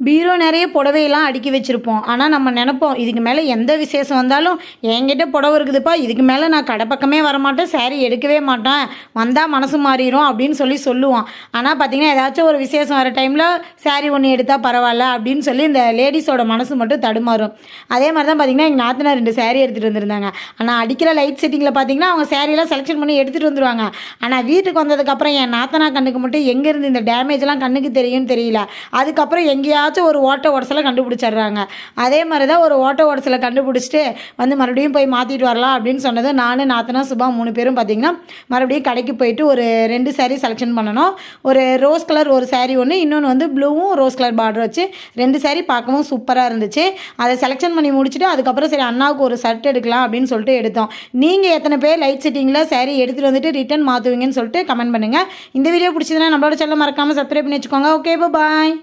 பீரோ நிறைய புடவையெல்லாம் அடுக்கி வச்சுருப்போம். ஆனால் நம்ம நினைப்போம் இதுக்கு மேலே எந்த விசேஷம் வந்தாலும் என்கிட்ட புடவை இருக்குதுப்பா இதுக்கு மேலே நான் கடை பக்கமே வரமாட்டேன் saree எடுக்கவே மாட்டேன் வந்தால் மனசு மாறிடும் அப்படின்னு சொல்லி சொல்லுவோம். ஆனால் பார்த்தீங்கன்னா ஏதாச்சும் ஒரு விசேஷம் வர டைமில் saree ஒன்று எடுத்தால் பரவாயில்ல அப்படின்னு சொல்லி இந்த லேடிஸோட மனசு மட்டும் தடுமாறும். அதே மாதிரி தான் பார்த்தீங்கன்னா எங்கள் நாத்தனார் ரெண்டு சேரீ எடுத்துகிட்டு வந்திருந்தாங்க. ஆனால் அடிக்கிற லைட் செட்டிங்கில் பார்த்தீங்கன்னா அவங்க சேரீலாம் செலெக்ஷன் பண்ணி எடுத்துகிட்டு வந்துருவாங்க. ஆனால் வீட்டுக்கு வந்ததுக்கப்புறம் என் நாத்தனா கண்ணுக்கு மட்டும் எங்கேருந்து இந்த டேமேஜ்லாம் கண்ணுக்கு தெரியும்னு தெரியல. அதுக்கப்புறம் எங்கேயா ஏதாச்சும் ஒரு ஓட்ட உடசலை கண்டுபிடிச்சிடுறாங்க. அதே மாதிரி தான் ஒரு ஓட்ட உடசலை கண்டுபிடிச்சிட்டு வந்து மறுபடியும் போய் மாற்றிட்டு வரலாம் அப்படின்னு சொன்னது நானும் நாத்தனா சுபா மூணு பேரும் பார்த்தீங்கன்னா மறுபடியும் கடைக்கு போயிட்டு ஒரு ரெண்டு saree செலெக்ஷன் பண்ணணும். ஒரு ரோஸ் கலர் ஒரு சேரீ ஒன்று இன்னொன்று வந்து ப்ளூவும் ரோஸ் கலர் பார்டர் வச்சு ரெண்டு saree பார்க்கவும் சூப்பராக இருந்துச்சு. அதை செலெக்ஷன் பண்ணி முடிச்சுட்டு அதுக்கப்புறம் சரி அண்ணாவுக்கு ஒரு ஷர்ட் எடுக்கலாம் அப்படின்னு சொல்லிட்டு எடுத்தோம். நீங்கள் எத்தனை பேர் லைட் செட்டிங்கில் saree எடுத்துகிட்டு வந்துட்டு ரிட்டர்ன் மாற்றுவீங்கன்னு சொல்லிட்டு கமெண்ட் பண்ணுங்கள் இந்த வீடியோ பிடிச்சதுன்னா நம்மளோட சேனல் மறக்காமல் சப்ஸ்கிரைப் பண்ணி வச்சுக்கோங்க. Okay bye